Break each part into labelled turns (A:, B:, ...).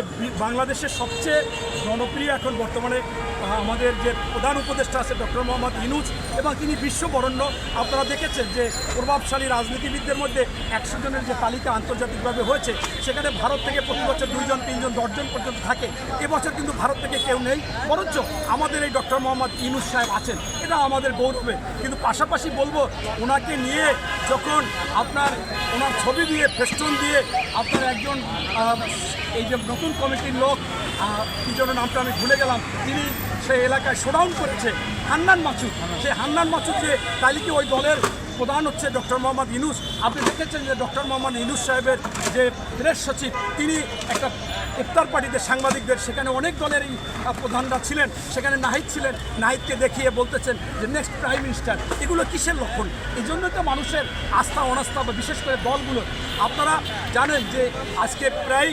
A: যে বাংলাদেশের সবচেয়ে জনপ্রিয় এখন বর্তমানে আমাদের যে প্রধান উপদেষ্টা আছে ডক্টর মোহাম্মদ ইনুজ এবং তিনি বিশ্ববরণ্য। আপনারা দেখেছেন যে প্রভাবশালী রাজনীতিবিদদের মধ্যে একশো জনের যে তালিকা আন্তর্জাতিকভাবে হয়েছে, সেখানে ভারত থেকে প্রতি বছর দুইজন তিনজন দশজন পর্যন্ত থাকে। এবছর কিন্তু ভারত থেকে কেউ নেই, বরঞ্চ আমাদের এই ডক্টর মোহাম্মদ ইনুজ সাহেব আছেন। এটা আমাদের গৌরবে। কিন্তু পাশাপাশি বলব, ওনাকে নিয়ে যখন আপনার, ওনার ছবি দিয়ে, ফেস্টুন দিয়ে আপনার একজন এই যে নতুন কমিটির লোক কি জন্য নামটা আমি ভুলে গেলাম, তিনি সেই এলাকায় শোডাউন করেছে, হান্নান মাসুদ। সেই হান্নান মাসুদ যে কি ওই দলের প্রধান হচ্ছে ডক্টর মোহাম্মদ ইনুস? আপনি দেখেছেন যে ডক্টর মোহাম্মদ ইনুস সাহেবের যে প্রেস সচিব, তিনি একটা ইফতার পার্টিতে সাংবাদিকদের সেখানে অনেক দলেরই আহ, প্রধানরা ছিলেন। সেখানে নাহিদ ছিলেন। নাহিদকে দেখিয়ে বলতেছেন যে নেক্সট প্রাইম মিনিস্টার এগুলো কিসের লক্ষণ? এই জন্য তো মানুষের আস্থা অনাস্থা বা বিশেষ করে দলগুলো আপনারা জানেন যে আজকে প্রায়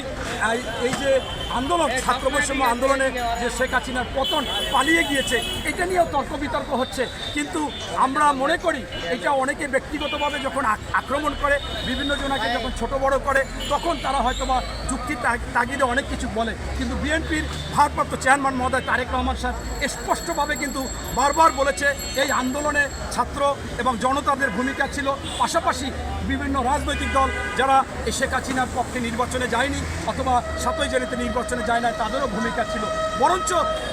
A: এই যে আন্দোলন ছাত্র বৈষম্য আন্দোলনে যে শেখ হাসিনার পতন পালিয়ে গিয়েছে এটা নিয়েও তর্ক বিতর্ক হচ্ছে। কিন্তু আমরা মনে করি এটা অনেকে ব্যক্তিগতভাবে যখন আক্রমণ করে বিভিন্ন জনাকে যখন ছোট বড় করে তখন তারা হয়তো বা যুক্তির তাগ- তাগিদে অনেক কিছু বলে, কিন্তু বিএনপির ভারপ্রাপ্ত চেয়ারম্যান মহোদয় তারেক রহমান সাহেব স্পষ্টভাবে কিন্তু বারবার বলেছে এই আন্দোলনে ছাত্র এবং জনতাদের ভূমিকা ছিল। পাশাপাশি বিভিন্ন রাজনৈতিক দল যারা শেখ হাসিনার পক্ষে নির্বাচনে যায়নি অথবা সাতই জানুয়ারিতে নির্বাচনে যায় না তাদেরও ভূমিকা ছিল। বরঞ্চ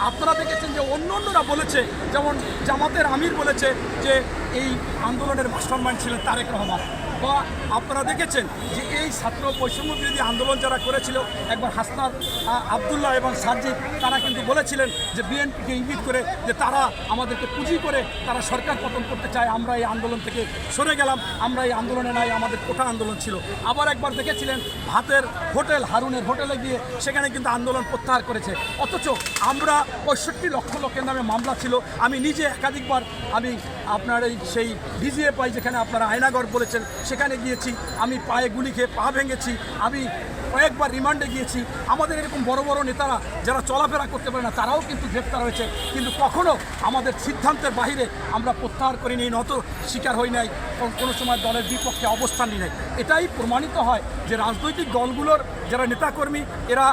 A: আপনারা দেখেছেন যে অন্য অন্যরা বলেছে, যেমন জামাতের আমির বলেছে যে এই আন্দোলনের মাস্টারমাইন্ড ছিলেন তারেক রহমান। বা আপনারা দেখেছেন যে এই ছাত্র বৈষম্য বিরোধী আন্দোলন যারা করেছিল একবার হাসনাত আহ, আবদুল্লাহ এবং সাজ্জিদ তারা কিন্তু বলেছিলেন যে বিএনপিকে ইঙ্গিত করে যে তারা আমাদেরকে পুঁজি করে তারা সরকার পতন করতে চায়। আমরা এই আন্দোলন থেকে সরে গেলাম আমরা এই আন্দোলনে নাই আমাদের কোটা আন্দোলন ছিল। আবার একবার দেখেছিলেন ভাতের হোটেল হারুনের হোটেলে গিয়ে সেখানে কিন্তু আন্দোলন প্রত্যাহার করেছে। অথচ আমরা পঁয়ষট্টি লক্ষ লোকের নামে মামলা ছিল। আমি নিজে একাধিকবার আমি আপনার এই সেই ডিজিএফআই যেখানে আপনারা আয়নাগর বলেছেন সেখানে গিয়েছি, আমি পায়ে গুলি খেয়ে পা ভেঙেছি, আমি কয়েকবার রিমান্ডে গিয়েছি। আমাদের এরকম বড় বড় নেতারা যারা চলাফেরা করতে পারে না, তারাও কিন্তু গ্রেপ্তার হয়েছে। কিন্তু কখনো আমাদের সিদ্ধান্তের বাইরে আমরা প্রত্যাহার করি করিনি, নত শিকার হই নাই, কোনো সময় দলের বিপক্ষে অবস্থান নিই নাই। এটাই প্রমাণিত হয় যে রাজনৈতিক দলগুলোর যারা নেতাকর্মী, এরা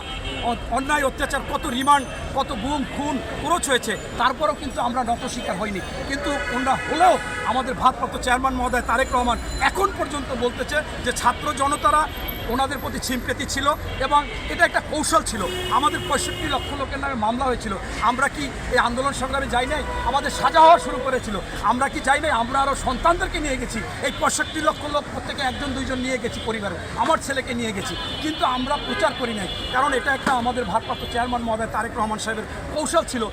A: অন্যায়, অত্যাচার, কত রিমান্ড, কত গুম, খুন, খরচ হয়েছে, তারপরেও কিন্তু আমরা নত শিকার হইনি। কিন্তু ওনারা হলেও আমাদের ভারপ্রাপ্ত চেয়ারম্যান মহোদয় তারেক রহমান এখন পর্যন্ত বলতেছে যে ছাত্র জনতারা ওনাদের প্রতি ছিমপেতি ছিল এবং এটা একটা কৌশল ছিল। আমাদের পঁয়ষট্টি লক্ষ লোকের নামে মামলা হয়েছিল। আমরা কি এই আন্দোলন সংগ্রামে যাই নাই? আমাদের সাজা হওয়া শুরু করেছিল। আমরা কি যাই নাই? আমরা আরও সন্তানদেরকে নিয়ে গেছি। এই পঁয়ষট্টি লক্ষ লোক প্রত্যেকে একজন, দুইজন নিয়ে গেছি পরিবারে। আমার ছেলেকে নিয়ে গেছি। কিন্তু আমরা প্রচার করি নাই। কারণ এটা একটা আমাদের ভারপ্রাপ্ত চেয়ারম্যান মহোদয় তারেক রহমান সাহেবের কৌশল ছিল।